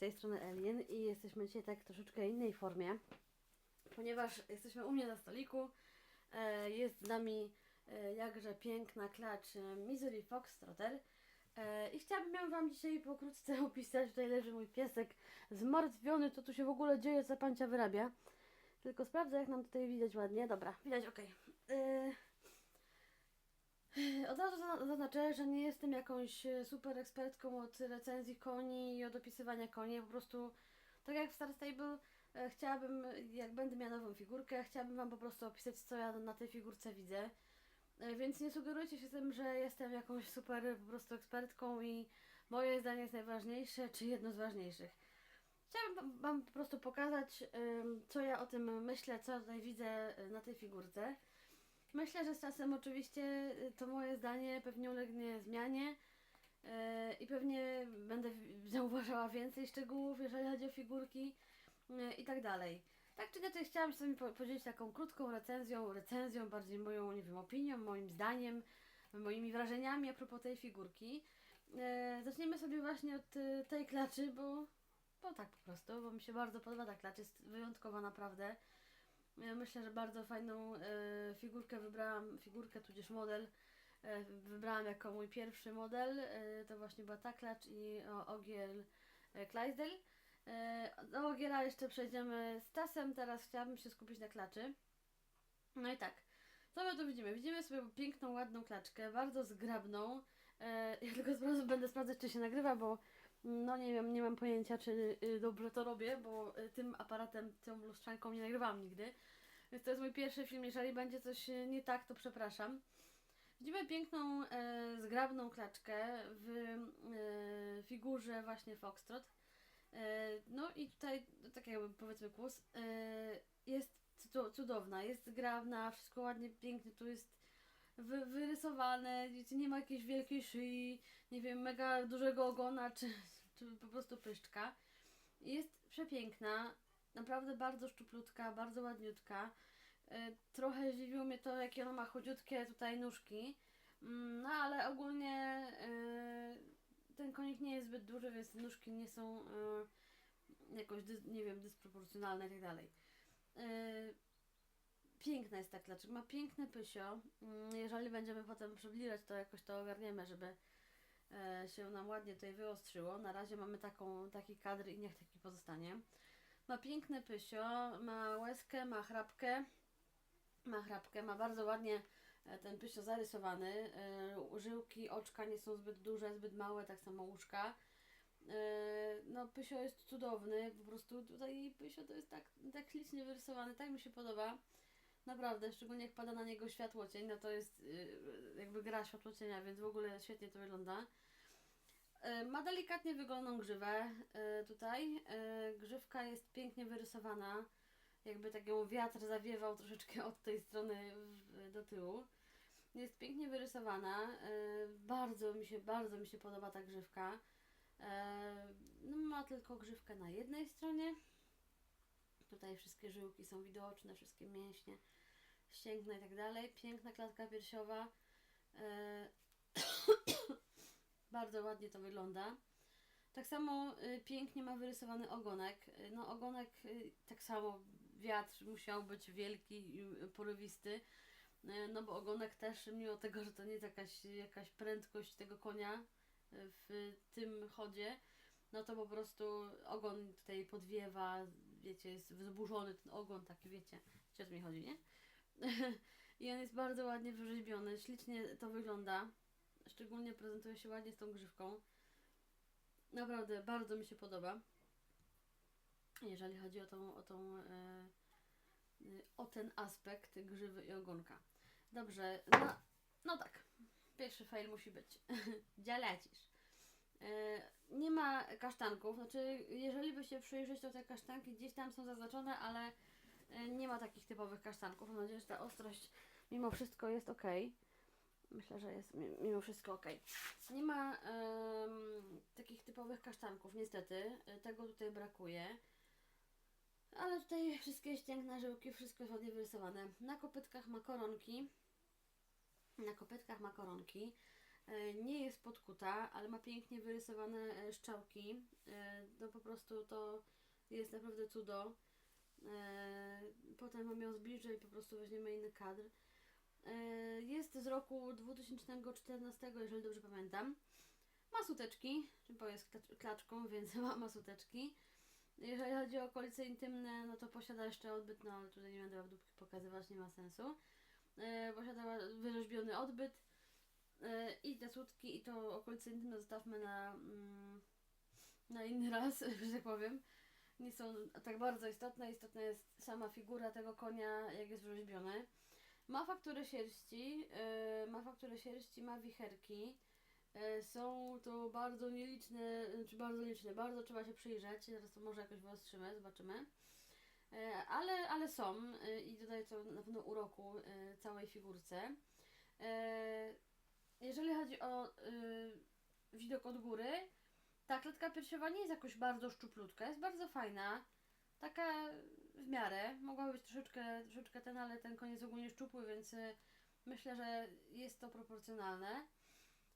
tej strony Elin i jesteśmy dzisiaj tak troszeczkę innej formie, ponieważ jesteśmy u mnie na stoliku. E, jest z nami e, jakże piękna klacz e, Missouri Foxtrotter. E, I chciałabym ją Wam dzisiaj pokrótce opisać. Tutaj leży mój piesek zmartwiony, co tu się w ogóle dzieje, co pancia wyrabia. Tylko sprawdzę, jak nam tutaj widać ładnie. Dobra, widać, ok. Od razu za- zaznaczę, że nie jestem jakąś e, super ekspertką od recenzji koni i od opisywania koni. Po prostu, tak jak w Star Stable, e, chciałabym, jak będę miała nową figurkę, chciałabym Wam po prostu opisać, co ja na tej figurce widzę. E, Więc nie sugerujcie się tym, że jestem jakąś super po prostu ekspertką i moje zdanie jest najważniejsze, czy jedno z ważniejszych. Chciałabym wam- po prostu pokazać, co ja o tym myślę, co tutaj widzę na tej figurce. Myślę, że z czasem oczywiście y, to moje zdanie pewnie ulegnie zmianie e, i pewnie będę zauważała więcej szczegółów, jeżeli chodzi o figurki e, i tak dalej. Tak czy inaczej chciałam się z wami po- podzielić taką krótką recenzją, recenzją, bardziej moją, nie wiem, opinią, moim zdaniem, moimi wrażeniami a propos tej figurki. Zaczniemy sobie właśnie od tej klaczy, bo, bo tak po prostu, bo mi się bardzo podoba ta klacz, jest wyjątkowa naprawdę. Ja myślę, że bardzo fajną e, figurkę wybrałam, figurkę tudzież model. E, wybrałam jako mój pierwszy model. E, to właśnie była ta klacz i o, Ogiel e, Clydesdale. E, do Ogiela jeszcze przejdziemy z czasem. Teraz chciałabym się skupić na klaczy. No i tak. Co my tu widzimy? Widzimy sobie piękną, ładną klaczkę, bardzo zgrabną. E, ja tylko będę sprawdzać, czy się nagrywa, bo no nie wiem, nie mam pojęcia, czy y, dobrze to robię, bo y, tym aparatem, tą lustrzanką nie nagrywałam nigdy. Więc to jest mój pierwszy film. Jeżeli będzie coś y, nie tak, to przepraszam. Widzimy piękną, e, zgrabną klaczkę w e, figurze właśnie Foxtrot. E, no i tutaj, tak jakby powiedzmy kłus, e, jest cu- cudowna, jest zgrabna, wszystko ładnie, pięknie, tu jest wy, wyrysowane, nie ma jakiejś wielkiej szyi, nie wiem, mega dużego ogona, czy, czy po prostu pyszczka. Jest przepiękna, naprawdę bardzo szczuplutka, bardzo ładniutka. E, Trochę zdziwiło mnie to, jakie ona ma chudziutkie tutaj nóżki. Mm, No ale ogólnie e, ten konik nie jest zbyt duży, więc nóżki nie są e, jakoś, nie wiem, dysproporcjonalne i tak dalej. Piękna jest ta klaczek, ma piękne pysio. Mm, Jeżeli będziemy potem przybliżać, to jakoś to ogarniemy, żeby e, się nam ładnie tutaj wyostrzyło. Na razie mamy taką, taki kadr i niech taki pozostanie. Ma piękne pysio, ma łezkę, ma chrapkę. Ma chrapkę, ma bardzo ładnie e, ten pysio zarysowany. E, Żyłki, oczka nie są zbyt duże, zbyt małe, tak samo łóżka. No, pysio jest cudowny, po prostu tutaj pysio to jest tak, tak ślicznie wyrysowany, tak mi się podoba. Naprawdę, szczególnie jak pada na niego światło cień, no to jest y, jakby gra światło cienia, więc w ogóle świetnie to wygląda. Y, Ma delikatnie wyglądaną grzywę y, tutaj. Y, Grzywka jest pięknie wyrysowana. Jakby tak ją wiatr zawiewał troszeczkę od tej strony do tyłu. Jest pięknie wyrysowana. Bardzo mi się, bardzo mi się podoba ta grzywka. No, ma tylko grzywkę na jednej stronie. Tutaj wszystkie żyłki są widoczne, wszystkie mięśnie, ścięgna i tak dalej. Piękna klatka piersiowa. E, bardzo ładnie to wygląda. Tak samo y, pięknie ma wyrysowany ogonek. Y, No ogonek y, tak samo wiatr musiał być wielki i porywisty. Y, No bo ogonek też, mimo tego, że to nie jest jakaś, jakaś prędkość tego konia w tym chodzie, no to po prostu ogon tutaj podwiewa, wiecie, jest wzburzony ten ogon, taki wiecie, wiecie o co mi chodzi, nie? I on jest bardzo ładnie wyrzeźbiony, ślicznie to wygląda, szczególnie prezentuje się ładnie z tą grzywką. Naprawdę, bardzo mi się podoba, jeżeli chodzi o tą, o tą, e, e, o ten aspekt grzywy i ogonka. Dobrze, no, no tak, pierwszy fail musi być, dzialecisz. E, Nie ma kasztanków, znaczy jeżeli by się przyjrzeć, to te kasztanki gdzieś tam są zaznaczone, ale e, nie ma takich typowych kasztanków. Mam nadzieję, że ta ostrość mimo wszystko jest ok. Myślę, że jest mi- mimo wszystko ok. Nie ma em, takich typowych kasztanków, niestety. E, Tego tutaj brakuje. Ale tutaj wszystkie ścięgna żyłki, wszystko jest ładnie wyrysowane. Na kopytkach ma koronki. Na kopytkach ma koronki. E, Nie jest podkuta, ale ma pięknie wyrysowane e, szczałki. E, No po prostu to jest naprawdę cudo. Potem wam ją zbliżę i po prostu weźmiemy inny kadr. Jest z roku 2014, jeżeli dobrze pamiętam. Ma suteczki, bo jest klacz- klaczką, więc ma, ma suteczki. Jeżeli chodzi o okolice intymne, no to posiada jeszcze odbyt, no ale tutaj nie będę wam dupki pokazywać, nie ma sensu. Posiada wyrzeźbiony odbyt i te sutki i to okolice intymne zostawmy na, mm, na inny raz, że tak powiem. Nie są tak bardzo istotne, istotna jest sama figura tego konia, jak jest wyrzeźbiony. Ma fakturę sierści, e, ma fakturę sierści, ma wicherki. E, Są to bardzo nieliczne, czy bardzo liczne, bardzo trzeba się przyjrzeć, teraz to może jakoś wyostrzymy, zobaczymy. Ale, ale są i dodaje to na pewno uroku całej figurce. Jeżeli chodzi o e, widok od góry, ta klatka piersiowa nie jest jakoś bardzo szczuplutka, jest bardzo fajna, taka w miarę, mogłaby być troszeczkę, troszeczkę ten, ale ten koniec ogólnie szczupły, więc e, myślę, że jest to proporcjonalne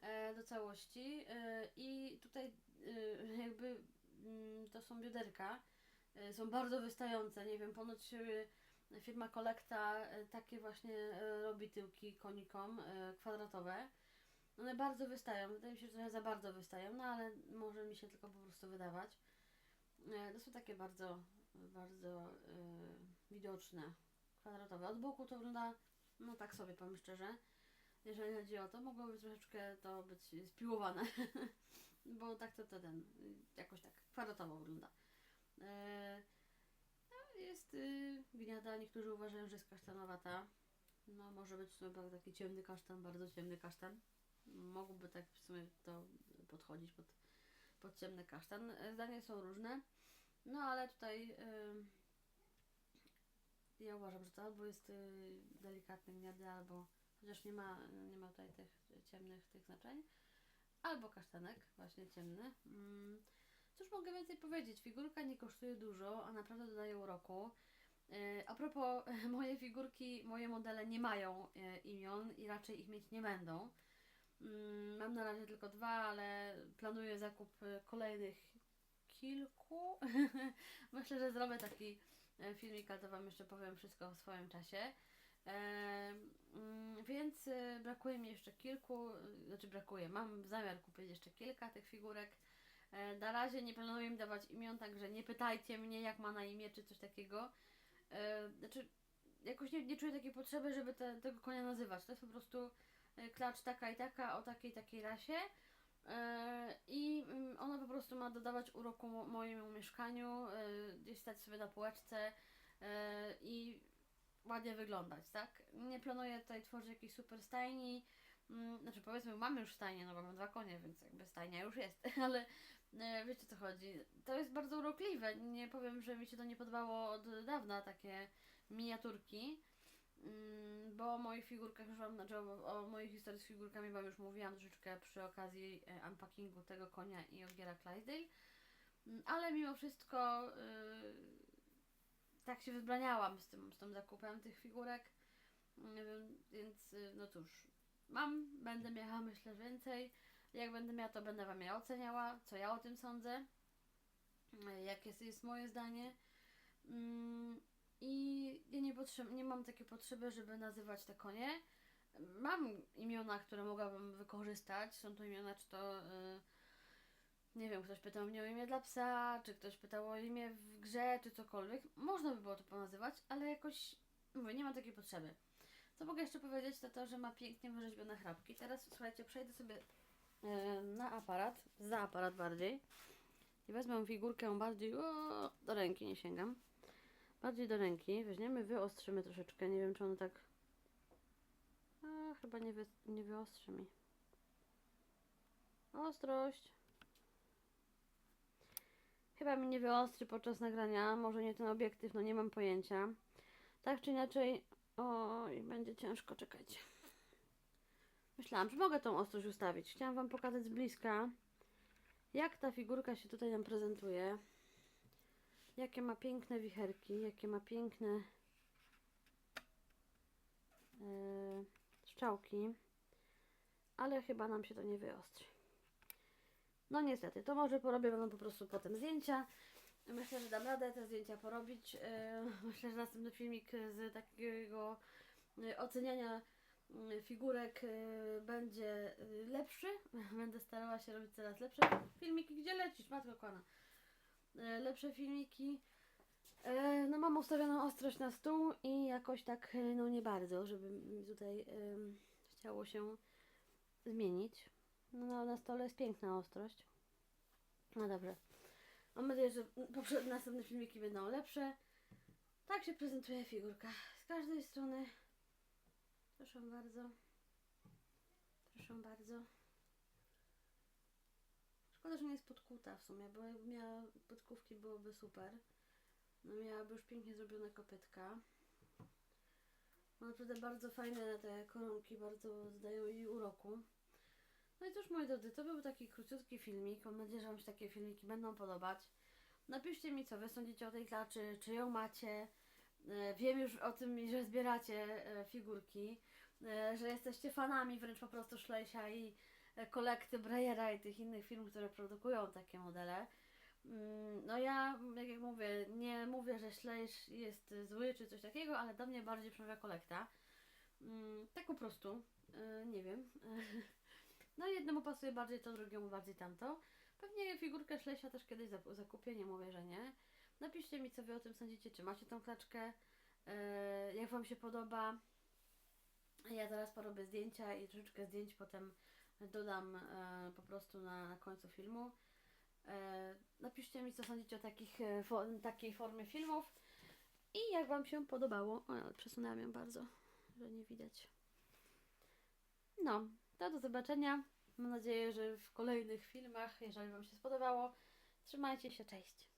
e, do całości e, i tutaj e, jakby mm, to są bioderka, są bardzo wystające, nie wiem, ponoć firma Kolekta takie właśnie robi tyłki konikom kwadratowe. One bardzo wystają, wydaje mi się, że trochę za bardzo wystają, no ale może mi się tylko po prostu wydawać. E, To są takie bardzo, bardzo e, widoczne, kwadratowe. Od boku to wygląda, no tak sobie powiem szczerze jeżeli chodzi o to, mogłoby troszeczkę to być spiłowane, bo tak to, to ten, jakoś tak kwadratowo wygląda. E, no, jest y, gniada, niektórzy uważają, że jest kasztanowata. No może być bardzo taki ciemny kasztan, bardzo ciemny kasztan. Mógłby tak w sumie to podchodzić pod, pod ciemny kasztan. E, Zdania są różne, no ale tutaj y, ja uważam, że to albo jest y, delikatny gniady, albo chociaż nie ma, nie ma tutaj tych ciemnych tych znaczeń. Albo kasztanek, właśnie ciemny. Mm. Cóż mogę więcej powiedzieć? Figurka nie kosztuje dużo, a naprawdę dodaje uroku. A propos, moje figurki, moje modele nie mają imion i raczej ich mieć nie będą. Mm, Mam na razie tylko dwa, ale planuję zakup e, kolejnych kilku. Myślę, że zrobię taki e, filmik, ale to Wam jeszcze powiem wszystko w swoim czasie. E, mm, więc brakuje mi jeszcze kilku, znaczy brakuje, mam zamiar kupić jeszcze kilka tych figurek. Na razie nie planuję im dawać imion, także nie pytajcie mnie, jak ma na imię, czy coś takiego. Znaczy, jakoś nie, nie czuję takiej potrzeby, żeby te, tego konia nazywać. To jest po prostu klacz taka i taka o takiej takiej rasie. E, I mm, ona po prostu ma dodawać uroku mo- mojemu mieszkaniu, e, gdzieś stać sobie na półeczce e, i ładnie wyglądać, tak? Nie planuję tutaj tworzyć jakiejś super stajni. Mm, Znaczy powiedzmy, mamy już stajnię, no bo mam dwa konie, więc jakby stajnia już jest, ale wiecie co chodzi. To jest bardzo urokliwe. Nie powiem, że mi się to nie podobało od dawna, takie miniaturki. Mm, Bo o moich figurkach już wam, znaczy o, o mojej historii z figurkami wam już mówiłam troszeczkę przy okazji e, unpackingu tego konia i Ogiera Clydesdale. Mm, Ale mimo wszystko y, tak się wzbraniałam z tym, z tym zakupem tych figurek. Mm, Więc y, no cóż, mam, będę miała myślę więcej. Jak będę miała, to będę wam je oceniała, co ja o tym sądzę, y, jakie jest, jest moje zdanie. Mm, I ja nie, nie mam takiej potrzeby, żeby nazywać te konie. Mam imiona, które mogłabym wykorzystać. Są to imiona, czy to. y, nie wiem, ktoś pytał mnie o imię dla psa, czy ktoś pytał o imię w grze, czy cokolwiek. Można by było to ponazywać, ale jakoś. Mówię, nie mam takiej potrzeby. Co mogę jeszcze powiedzieć, to to, że ma pięknie wyrzeźbione chrapki. Teraz słuchajcie, przejdę sobie e, na aparat, za aparat bardziej. I wezmę figurkę bardziej. O, do ręki nie sięgam. Bardziej do ręki. Weźmiemy, wyostrzymy troszeczkę. Nie wiem, czy on tak. A, chyba nie, wy, nie wyostrzy mi. Ostrość. Chyba mi nie wyostrzy podczas nagrania. Może nie ten obiektyw, no nie mam pojęcia. Tak czy inaczej. Oj, będzie ciężko, czekajcie. Myślałam, że mogę tą ostrość ustawić. Chciałam Wam pokazać z bliska, jak ta figurka się tutaj nam prezentuje. Jakie ma piękne wicherki, jakie ma piękne e, strzałki. ale chyba nam się to nie wyostrzy. No niestety, to może porobię wam po prostu potem zdjęcia. Myślę, że dam radę te zdjęcia porobić. Yy, Myślę, że następny filmik z takiego yy, oceniania yy, figurek yy, będzie yy, lepszy. Będę starała się robić coraz lepsze filmiki. Gdzie lecisz, matko kona? Yy, Lepsze filmiki. Yy, No mam ustawioną ostrość na stół i jakoś tak, yy, no nie bardzo, żeby mi tutaj yy, chciało się zmienić. No na- na stole jest piękna ostrość. No dobrze. Mam nadzieję, że poprzednie następne filmiki będą lepsze. Tak się prezentuje figurka. Z każdej strony. Proszę bardzo. Proszę bardzo. Szkoda, że nie jest podkuta w sumie, bo jakby miała podkówki byłoby super. No miałaby już pięknie zrobione kopytka. Ma naprawdę bardzo fajne te koronki, bardzo zdają jej uroku. No i cóż moi drodzy, to był taki króciutki filmik. Mam nadzieję, że Wam się takie filmiki będą podobać. Napiszcie mi, co Wy sądzicie o tej klaczy, czy ją macie. E, Wiem już o tym, że zbieracie e, figurki, e, że jesteście fanami wręcz po prostu Szlejsia i kolekty Breyera i tych innych firm, które produkują takie modele. Mm, No ja, jak mówię, nie mówię, że Ślejsz jest zły czy coś takiego, ale do mnie bardziej przemawia kolekta. Mm, Tak po prostu, e, nie wiem. No jednemu pasuje bardziej to, drugiemu bardziej tamto. Pewnie figurkę Szlesia też kiedyś zakupię, nie mówię, że nie. Napiszcie mi, co wy o tym sądzicie, czy macie tą klaczkę, e, jak wam się podoba. Ja zaraz porobię zdjęcia i troszeczkę zdjęć potem dodam e, po prostu na, na końcu filmu. E, napiszcie mi, co sądzicie o takich, e, takiej formie filmów i jak wam się podobało. O, przesunęłam ją bardzo, że nie widać. No, to do zobaczenia. Mam nadzieję, że w kolejnych filmach, jeżeli Wam się spodobało. Trzymajcie się, cześć.